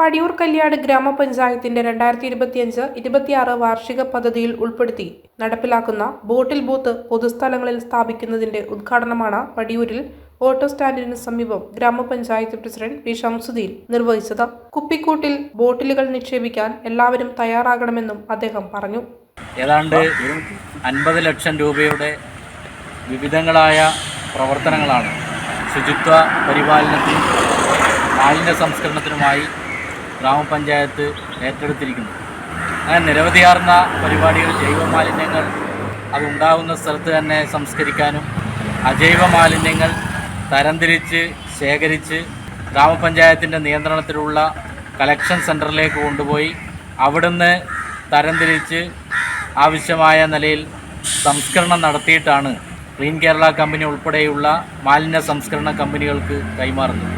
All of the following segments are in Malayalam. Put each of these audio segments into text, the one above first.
പടിയൂർ കല്യാട് ഗ്രാമപഞ്ചായത്തിന്റെ രണ്ടായിരത്തി ഇരുപത്തിയഞ്ച് ഇരുപത്തിയാറ് വാർഷിക പദ്ധതിയിൽ ഉൾപ്പെടുത്തി നടപ്പിലാക്കുന്ന ബോട്ടിൽ ബൂത്ത് പൊതുസ്ഥലങ്ങളിൽ സ്ഥാപിക്കുന്നതിന്റെ ഉദ്ഘാടനമാണ് പടിയൂരിൽ ഓട്ടോ സ്റ്റാൻഡിന് സമീപം ഗ്രാമപഞ്ചായത്ത് പ്രസിഡന്റ് പി. ഷംസുദ്ദീൻ നിർവഹിച്ചത്. കുപ്പിക്കൂട്ടിൽ ബോട്ടിലുകൾ നിക്ഷേപിക്കാൻ എല്ലാവരും തയ്യാറാകണമെന്നും അദ്ദേഹം പറഞ്ഞു. ഏതാണ്ട് അൻപത് ലക്ഷം രൂപയുടെ വിവിധങ്ങളായ പ്രവർത്തനങ്ങളാണ് ശുചിത്വ പരിപാലനത്തിനും മാലിന്യ സംസ്കരണത്തിനുമായി ഗ്രാമപഞ്ചായത്ത് ഏറ്റെടുത്തിരിക്കുന്നു. അങ്ങനെ നിരവധിയാർന്ന പരിപാടികൾ ജൈവ മാലിന്യങ്ങൾ അതുണ്ടാകുന്ന സ്ഥലത്ത് തന്നെ സംസ്കരിക്കാനും അജൈവ മാലിന്യങ്ങൾ തരംതിരിച്ച് ശേഖരിച്ച് ഗ്രാമപഞ്ചായത്തിന്റെ നിയന്ത്രണത്തിലുള്ള കളക്ഷൻ സെന്ററിലേക്ക് കൊണ്ടുപോയി അവിടുന്ന് തരംതിരിച്ച് ആവശ്യമായ നിലയിൽ സംസ്കരണം നടത്തിയിട്ടാണ് ക്ലീൻ കേരള കമ്പനി ഉൾപ്പെടെയുള്ള മാലിന്യ സംസ്കരണ കമ്പനികൾക്ക് കൈമാറുന്നത്.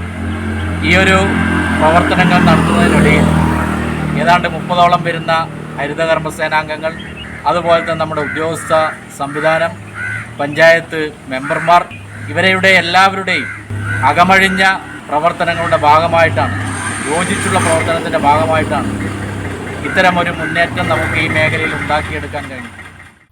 ഈ ഒരു പ്രവർത്തനങ്ങൾ നടത്തുന്നതിനിടയിൽ ഏതാണ്ട് മുപ്പതോളം വരുന്ന ഹരിതകർമ്മ സേനാംഗങ്ങൾ അതുപോലെ തന്നെ നമ്മുടെ ഉദ്യോഗസ്ഥ സംവിധാനം പഞ്ചായത്ത് മെമ്പർമാർ ഇവരെയുടെ എല്ലാവരുടെയും അകമഴിഞ്ഞ പ്രവർത്തനങ്ങളുടെ ഭാഗമായിട്ടാണ് യോജിച്ചുള്ള പ്രവർത്തനത്തിന്റെ ഭാഗമായിട്ടാണ് ഇത്തരമൊരു മുന്നേറ്റം നമുക്ക് ഈ മേഖലയിൽ ഉണ്ടാക്കിയെടുക്കാൻ കഴിഞ്ഞു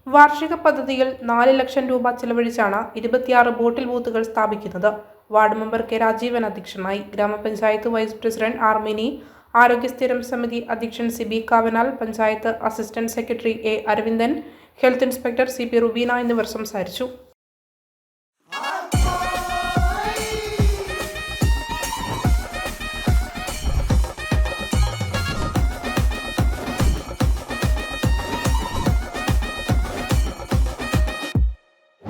വാർഷിക പദ്ധതിയിൽ നാല് ലക്ഷം രൂപ ചെലവഴിച്ചാണ് ഇരുപത്തിയാറ് ബോട്ടിൽ ബൂത്തുകൾ സ്ഥാപിക്കുന്നത്. വാർഡ് മെമ്പർ കെ രാജീവൻ അധ്യക്ഷനായി. ഗ്രാമപഞ്ചായത്ത് വൈസ് പ്രസിഡന്റ് ആർമിനി ആരോഗ്യ സ്ഥിരം സമിതി അധ്യക്ഷൻ C B Kavanal panchayat assistant secretary A Aravindan health inspector C P Rubeena എന്നിവർ സംസാരിച്ചു.